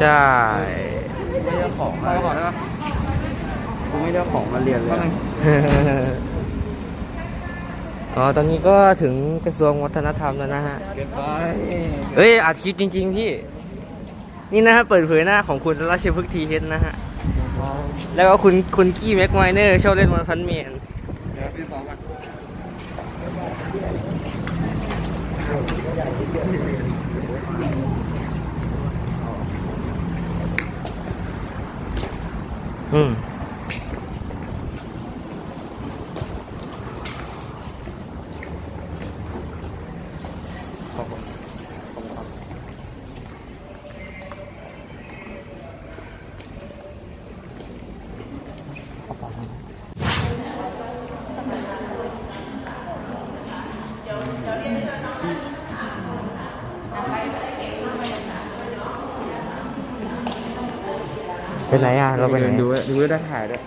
ใช่ไม่ได้ของมาขอได้ปะกูไม่ได้ของมาเรียนเลย อ๋อ ตอนนี้ก็ถึงกระทรวงวัฒนธรรมแล้วนะฮะ เกินไปเอ้ยอัดคลิปจริง ๆ พี่ นี่นะฮะ เปิดเผยหน้าของคุณราชพฤกษ์ทีเฮดนะฮะ แล้วก็คุณคุณกี้แม็กไมเนอร์ชอบเล่นวันพันเมนเดี๋ยว พี่บอ ไปไหนอะ เราไปไหนดูดูได้ถ่ายด้วย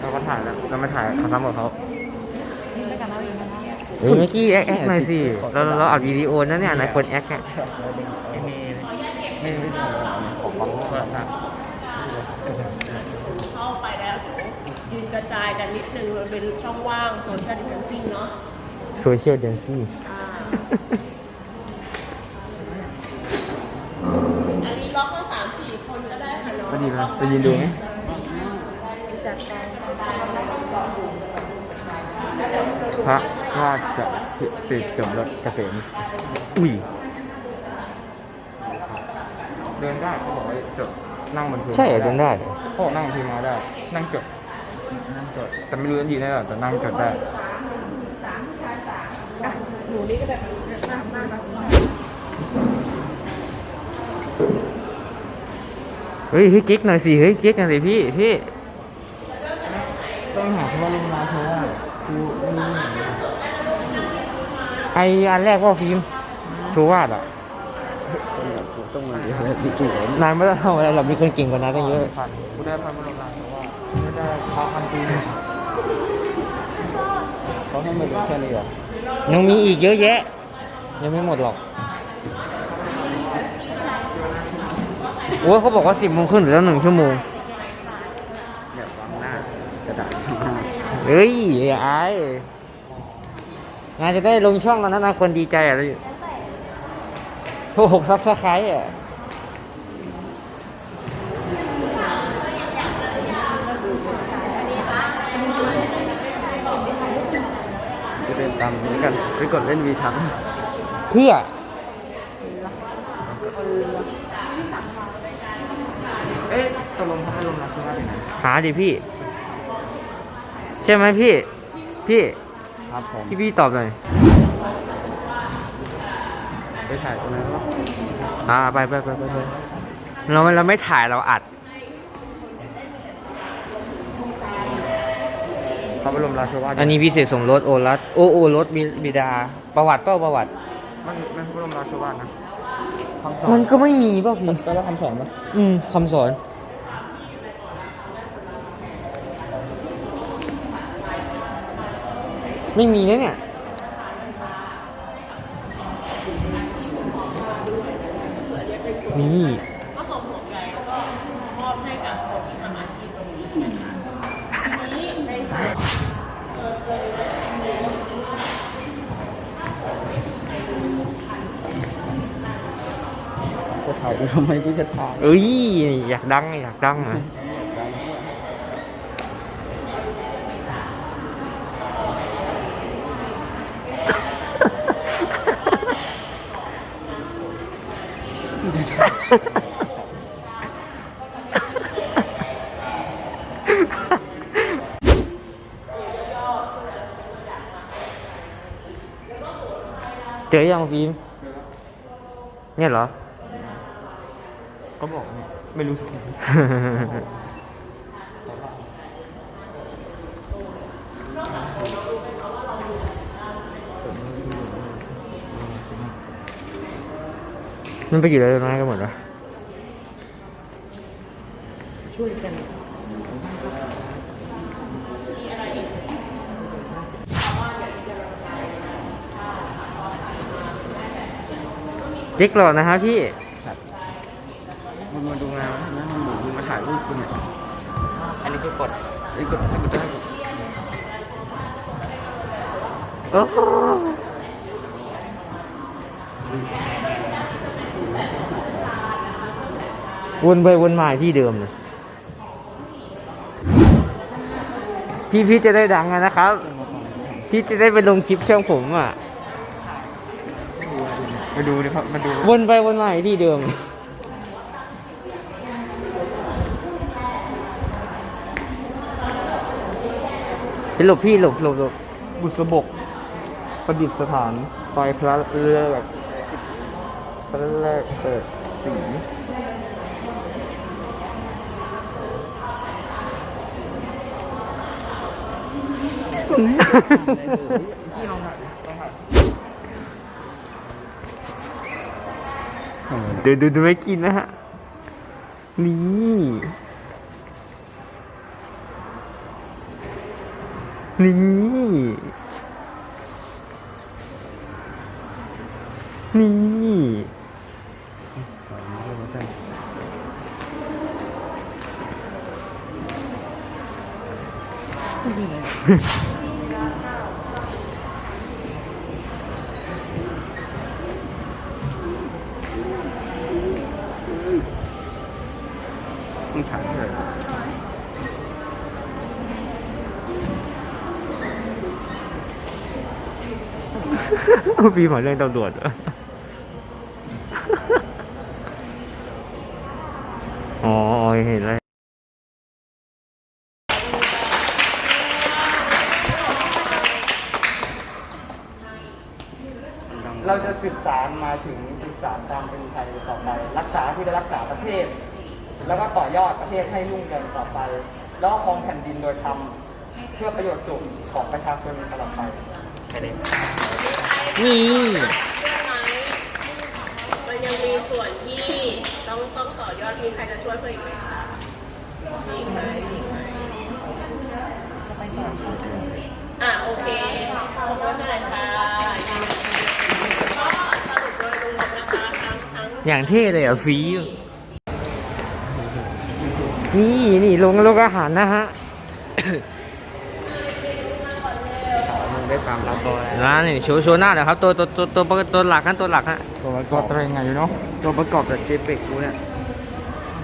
เราก็ถ่ายแล้วเราไม่ถ่ายเขาทำกับเขาเฮ้ยเมื่อกี้แอคแอคหน่อยสิ เราเราเราอัดวิดีโอนะเนี่ยนายคนแอคอะไม่มีไม่มีของของโทรศัพท์เข้าไปแล้วยืนกระจายกันนิดนึงมันเป็นช่องว่างโซนการดิสแทนซิ่งเนาะโซเชียลเดนซี่อ่าอันนี้ล็อกก็สามสี่คนก็ได้ค่ะเนาะ ก็ดีนะ ไปยืนดูไหมจัดการพระราชติจมรถเกษมอุ้ย เดินได้เขาบอกว่าจดนั่งบนพื้นใช่เหรอเดินได้เหรอเขาบอกนั่งบนพื้นมาได้ นั่งจดนั่งจดแต่ไม่รู้จะยืนได้หรอแต่นั่งจดได้เฮ้ย เฮ้ยกิ๊กหน่อยสิเฮ้ยกิ๊กหน่อยสิพี่พี่ต้องหาเขาว่าลงมาเพราะว่ากูไม่รู้ไหนไออันแรกว่าฟิล์มชูวาดอะกูต้องมาเดี๋ยวดิจิทัลนายไม่ต้องทำอะไรหรอกมีคนเก่งกว่านั้นตั้งเยอะพันกูได้พันมาลงมาเพราะว่าไม่ได้เขาพันปีเขาให้มาดูแค่นี้เหรอยังมีอีกเยอะแยะ ยังไม่หมดหรอก โอ้ยเขาบอกว่าสิบโมงครึ่งเหลือแล้วหนึ่งชั่วโมงแบบวางหน้ากระดาษข้างหน้าเฮ้ยอย่าอายงานจะได้ลงช่องแล้วนะนายคนดีใจอะเลยโอ้หกซับสไครต์อะจะเดินตามนี้กันไปกดเล่นวีทังเพื่อเอ๊ะตกลงเขาให้ลงมาคือว่าที่ไหนหาดิพี่ ใช่ไหมพี่ พี่ครับผมพี่พี่ตอบหน่อยไปถ่ายตรงนั้นวะอ่าไปไปไปไปไปเราไม่เราไม่ถ่ายเราอัดพระบรมราชวาทอันนี้พิเศษสมรสโอรัสโอโอรสบิบิดา ประวัติเป้าประวัติ มันมันพระบรมราชวาทนะ คำสอมันนก็ไม่มีเปล่าฟิล์มแปลว่าคำสอนปะอืมคำสอน ไม่มีนะเนี่ยนี่ จะถ่ายกูทำไมกูจะถ่ายเอ้ยอยา ก็บอกเนี่ยไม่รู้สึกมันไปอยู่แล้วนะกันหมดวะช่วยกันเด็กหล่อนะฮะพี่ คุณมาดูงานใช่ไหมมันหมูคุณมาถ่ายรูปคุณเนี่ย อันนี้คือกดไอ้กดกดได้กดโอ้โหวนไปวนมาที่เดิมเลยพี่พี่จะได้ดังอะนะครับ พี่จะได้ไปลงคลิปช่องผมอะ มาดูดิครับมาดู วนไปวนมาที่เดิม หลบพี่หลบหลบหลบบุษบก ประดิษฐานไฟพระเลิกพระเลิกเปิดสีที่ลองถ่ายลองถ่ายเดี๋ยวดูดูไม่กินนะฮะ นี่ นี่ นี่มึงถายเถอะปีหมอเรื่องตำรวจออ๋อเห็นแล้วเราจะสืบสารมาถึงสืบสารความเป็นไทยต่อไป รักษาที่จะรักษาประเทศ แล้วก็ต่อยอดประเทศให้รุ่งเรืองต่อไป แล้วก็ครองแผ่นดินโดยธรรมเพื่อประโยชน์สุขของประชาชนตลอดไป นี่มันยังมีส่วนที่ต้องต้องต่อยอดมีใครจะช่วยเพื่ออีกไหมคะมีอีกไหมมีอีกไหมอะโอเคขอบคุณหน่อยค่ะก็สรุปโดยรวมนะคะทั้งทั้ง อย่างเท่เลยอะฟรีนี่นี่ลงโลกอาหารนะฮะ ได้ตามรับบอยร้านนี่โชว์โชว์หน้าเดี๋ยวครับตัวตัวตัวตัวตัวหลักนะตัวหลักฮะตัวประกอบตัวยังไงอยู่เนาะตัวประกอบจาก JPEG กูเนี่ย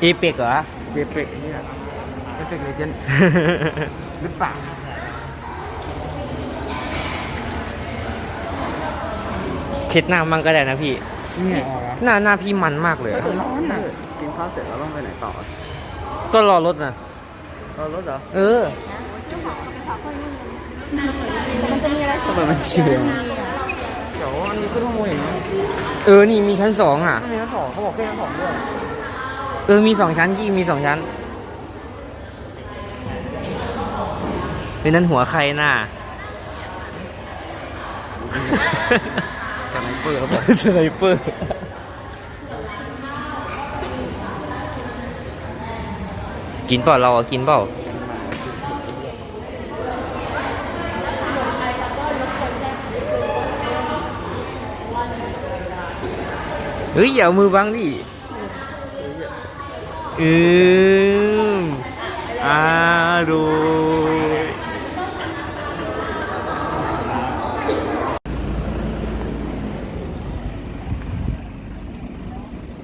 เอเปกเหรอ JPEG เนี่ย JPEG Legend หรือเปล่าเช็ดหน้ามั่งก็ได้นะพี่ เนี่ยออกแล้วหน้าหน้าพี่มันมากเลยอะร้อนอะกินข้าวเสร็จแล้วต้องไปไหนต่อก็รอรถนะรอรถเหรอ เออ ทำไมมันเชื่อเดี๋ยวอันนี้ขึ้นข้างบนอีกนะเออ นี่มีชั้นสองอะอันนี้ชั้นสองเขาบอกแค่ชั้นสองด้วยเออ มีสองชั้นกี่มีสองชั้นในนั้นหัวใครน่ะสไนเปอร์เขาบอกสไนเปอร์กินเปล่าเราอะกินเปล่า เฮ้ยอย่าเอามือบังดิอืมอร่อย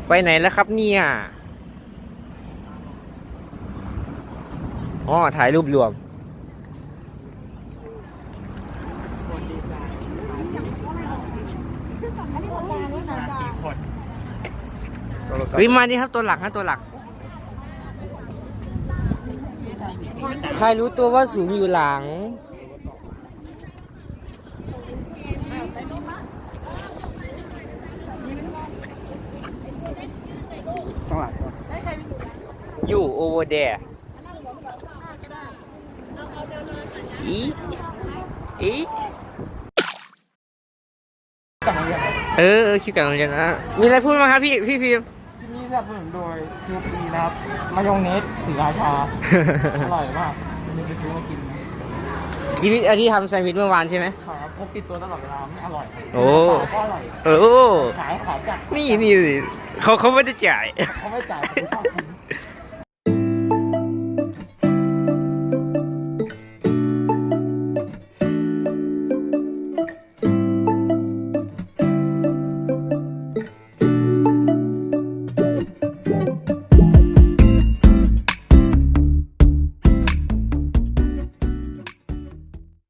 ไปไหนแล้วครับเนี่ยอ๋อถ่ายรูปรวม เฮ้ยมาดิครับตัวหลักฮะตัวหลัก ใครรู้ตัวว่าสูงอยู่หลัง ต้องหลังก่อนอยู่ over there อีอีกลับมาเรียนเออเออคิดกันเหมือนกันนะ มีอะไรพูดมั้างครับพี่ พี่ฟิล์ม ที่นี่สนับสนุนโดยทูปีนะครับมายองเนสสีราชา อร่อยมากนี่ไปซื้อมากินนะชีวิตอันที่ทำแซนด์วิชเมื่อวานใช่ไหม ครับพกติดตัวตลอดเวลาไม่อร่อยโอ้ ก็อร่อย เออขายขายจากนี่นี่สิเขาเขาไม่ได้จ่าย เขาไม่จ่ายผมชอบคุณ